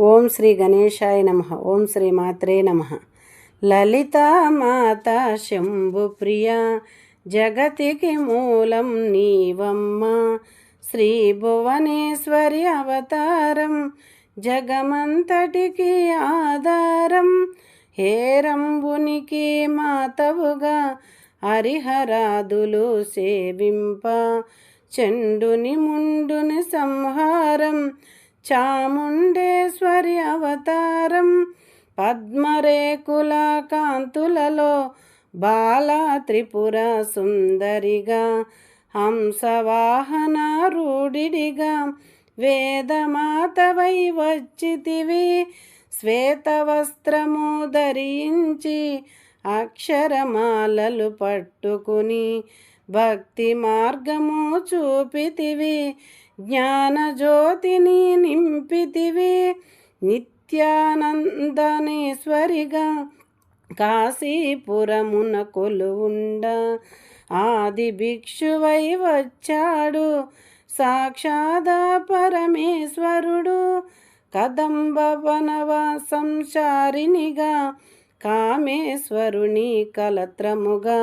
ఓం శ్రీ గణేశాయ నమ. ఓం శ్రీ మాత్రే నమ. లలితామాత శంభు ప్రియ జగతికి మూలం నీవమ్మ. శ్రీ భువనేశ్వరి అవతారం జగమంతటికి ఆధారం. హేరంబునికి మాతవుగా హరిహరాదులు సేవింప. చండుని ముండుని సంహారం చాముండేశ్వరి అవతారం పద్మరేకుల కాంతులలో బాల త్రిపుర సుందరిగా హంసవాహన రూఢిడిగా వేదమాతవై వచ్చితివి శ్వేతవస్త్రము ధరించి అక్షరమాలలు పట్టుకుని భక్తి మార్గము చూపితివి జ్ఞానజ్యోతిని నింపితివి. నిత్యానందనేశ్వరిగా కాశీపురమున కొలువుండ ఆది భిక్షువై వచ్చాడు. సాక్షాద పరమేశ్వరుడు కదంబవనవ సంసారినిగా కామేశ్వరుని కలత్రముగా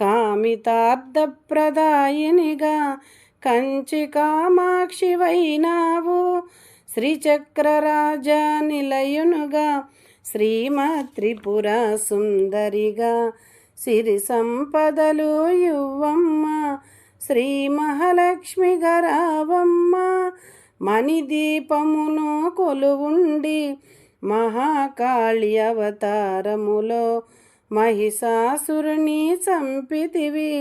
కామితార్థప్రదాయినిగా కంచి కామాక్షివైనావు శ్రీచక్రరాజ నిలయునుగా శ్రీమత్రిపుర సుందరిగా సిరి సంపదలు యువమ్మ శ్రీ మహాలక్ష్మి గరావమ్మ. మణిదీపమును కొలువుండి మహాకాళి అవతారములో మహిషాసురుని చంపితివి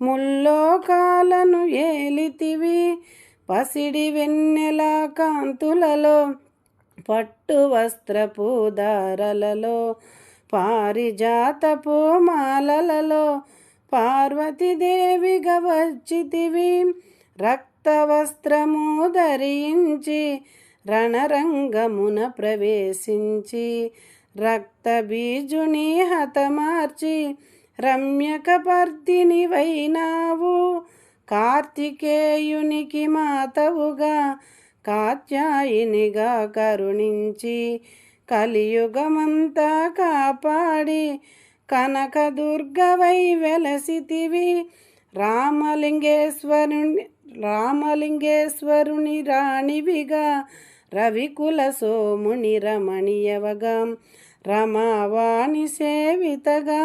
ముల్లోకాలను ఏలితివి పసిడి వెన్నెల కాంతులలో పట్టు వస్త్రపు దారలలో పారిజాతపు మాలలలో పార్వతీదేవిగా వచ్చితివి రక్తవస్త్రము ధరించి రణరంగమున ప్రవేశించి రక్తబీజుని హతమార్చి రమ్యకపర్దిని వైనావు. కార్తికేయునికి మాతవుగా కాత్యాయినిగా కరుణించి కలియుగమంతా కాపాడి కనకదుర్గవై వెలసితివి. రామలింగేశ్వరుని రామలింగేశ్వరుని రాణివిగా రవికుల సోముని రమణీయవగం రమావాణి సేవితగా.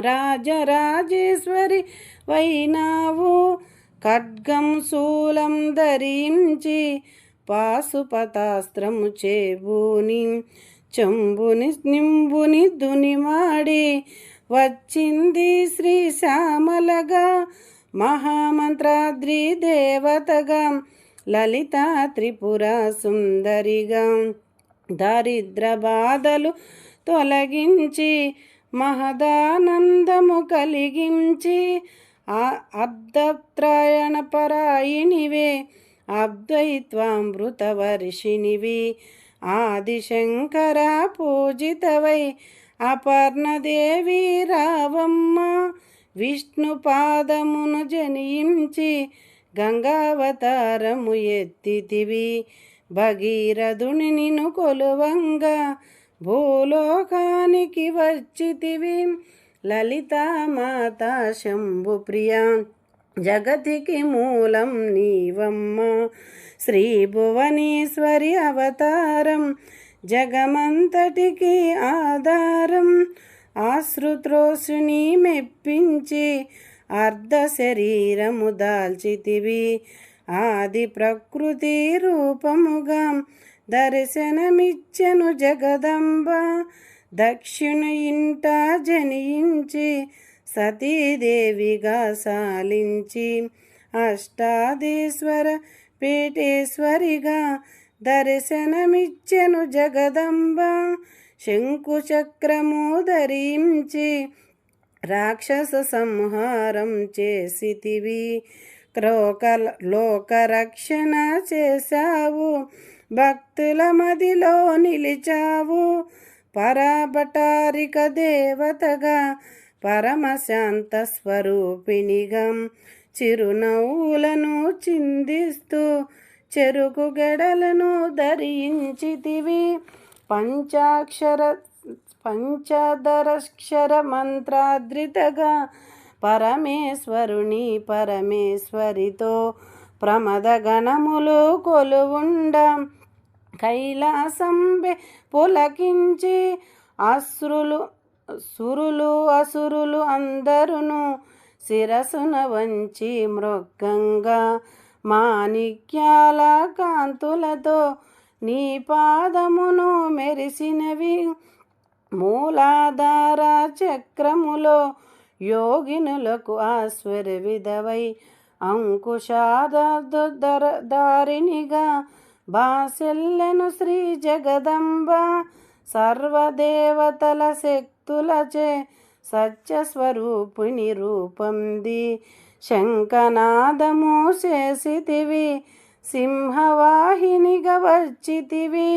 రాజరాజేశ్వరి వైనావు ఖడ్గం శూలం ధరించి పాశుపతాస్త్రము చేబూని చెంబుని నింబుని దునిమాడి వచ్చింది శ్రీ శ్యామలగా మహామంత్రాద్రి దేవతగా. లలిత త్రిపుర సుందరిగా దరిద్ర బాధలు తొలగించి మహదానందము కలిగించి అర్ధత్రాయణ పరాయినివే అద్వైత్వామృత వర్షినివి ఆదిశంకర పూజితవై అపర్ణదేవి రావమ్మ విష్ణు పాదమును జనించి గంగావతారము ఎత్తితివి. భగీరథుని నిను కొలువంగా భూలోకానికి వచ్చితివి లలితామాత శంభు ప్రియ జగతికి మూలం నీవమ్మ. శ్రీ భువనేశ్వరి అవతారం జగమంతటికి ఆధారం. ఆశ్రుత్రోసుని మెప్పించి అర్ధ శరీరము దాల్చితివి. ఆది ప్రకృతి రూపముగా దర్శనమిచ్చను జగదంబ. దక్షిణ ఇంట జనించి సతీదేవిగా సాలించి అష్టాదేశ్వర పీఠేశ్వరిగా దర్శనమిచ్చెను జగదంబ. శంకుచక్రము ధరించి రాక్షస సంహారం చేసితివి. క్రోక లోకరక్షణ చేశావు. భక్తుల మదిలో నిలిచావు. పరాబటారిక దేవతగా పరమశాంత స్వరూపిణిగం చిరునవ్వులను చిందిస్తూ చెరుకు గెడలను ధరించితివి. పంచాక్షర పంచదరక్షర మంత్రాద్రితగా పరమేశ్వరుని పరమేశ్వరితో ప్రమద గణములు కొలువుండ కైలాసంబె పులకించి అశ్రులు సురులు అసురులు అందరును శిరసున వంచి మృగంగా మాణిక్యాల కాంతులతో నీ పాదమును మెరిసినవి. మూలాధార చక్రములో యోగినులకు ఆశ్వర విధవై అంకుశాదర దారినిగా బాసెల్లెను శ్రీ జగదంబ సర్వదేవతల శక్తులచే సత్యస్వరూపిణి రూపంది. శంఖనాదము చేసితివి సింహవాహినిగా వచ్చితివి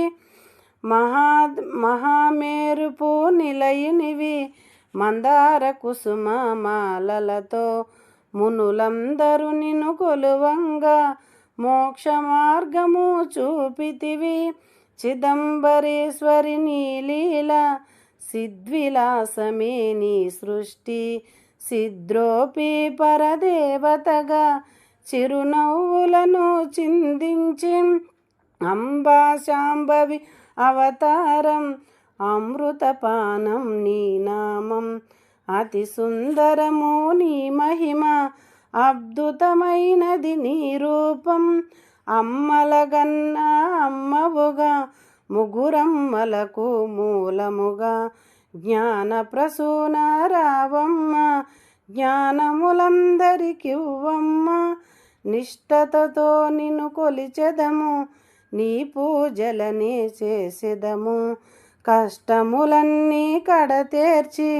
మహా మహామేరుపు నిలయునివి మందార కుసుమ మాలలతో మునులందరూ నిన్ను కొలువంగా మోక్ష మార్గము చూపితివి. చిదంబరేశ్వరి నీలీల సిద్విలాసమే నీ సృష్టి. సిద్రోపి పరదేవతగా చిరునవ్వులను చిందించి అంబా శాంభవి అవతారం అమృతపానం నీ నామం. అతి సుందరము నీ మహిమ అద్భుతమైనది నీ రూపం. అమ్మలగన్న అమ్మవుగా ముగురమ్మలకు మూలముగా. జ్ఞాన ప్రసూన రావమ్మ జ్ఞానములందరికివ్వమ్మ. నిష్టతతో నిన్ను కొలిచెదము నీ పూజలనే చేసెదము. కష్టములన్నీ కడతేర్చి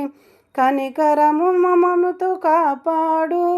కనికరము మమముతో కాపాడు.